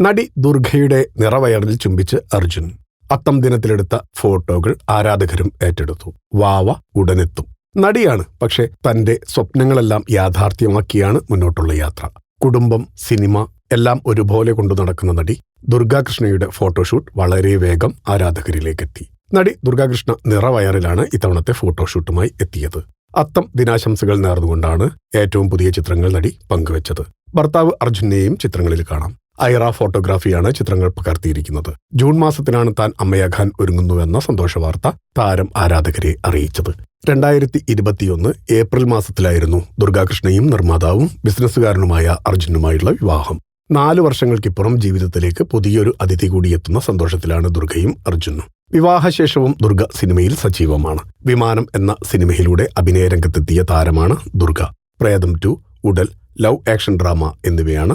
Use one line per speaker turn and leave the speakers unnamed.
നടി ദുർഗയുടെ നിറവയറിൽ ചുംബിച്ച് അർജുൻ അത്തം ദിനത്തിലെടുത്ത ഫോട്ടോകൾ ആരാധകരും ഏറ്റെടുത്തു. വാവ ഉടനെത്തും. നടിയാണ് പക്ഷേ തന്റെ സ്വപ്നങ്ങളെല്ലാം യാഥാർത്ഥ്യമാക്കിയാണ് മുന്നോട്ടുള്ള യാത്ര. കുടുംബം സിനിമ എല്ലാം ഒരുപോലെ കൊണ്ടു നടക്കുന്ന നടി ദുർഗാകൃഷ്ണയുടെ ഫോട്ടോഷൂട്ട് വളരെ വേഗം ആരാധകരിലേക്കെത്തി. നടി ദുർഗാകൃഷ്ണ നിറവയറിലാണ് ഇത്തവണത്തെ ഫോട്ടോഷൂട്ടുമായി എത്തിയത്. അത്തം ദിനാശംസകൾ നേർന്നുകൊണ്ടാണ് ഏറ്റവും പുതിയ ചിത്രങ്ങൾ നടി പങ്കുവച്ചത്. ഭർത്താവ് അർജുനെയും ചിത്രങ്ങളിൽ കാണാം. ഐറ ഫോട്ടോഗ്രാഫിയാണ് ചിത്രങ്ങൾ പകർത്തിയിരിക്കുന്നത്. ജൂൺ മാസത്തിലാണ് താൻ അമ്മയാകാൻ ഒരുങ്ങുന്നുവെന്ന സന്തോഷവാർത്ത താരം ആരാധകരെ അറിയിച്ചത്. രണ്ടായിരത്തി ഇരുപത്തിയൊന്ന് ഏപ്രിൽ മാസത്തിലായിരുന്നു ദുർഗാകൃഷ്ണയും നിർമ്മാതാവും ബിസിനസ്സുകാരനുമായ അർജുനുമായുള്ള വിവാഹം. നാലു വർഷങ്ങൾക്കിപ്പുറം ജീവിതത്തിലേക്ക് പുതിയൊരു അതിഥി കൂടിയെത്തുന്ന സന്തോഷത്തിലാണ് ദുർഗയും അർജുനും. വിവാഹശേഷവും ദുർഗ സിനിമയിൽ സജീവമാണ്. വിമാനം എന്ന സിനിമയിലൂടെ അഭിനയ രംഗത്തെത്തിയ താരമാണ് ദുർഗ. പ്രേതം ടു ഉടൽ ലവ് ആക്ഷൻ ഡ്രാമ എന്നിവയാണ്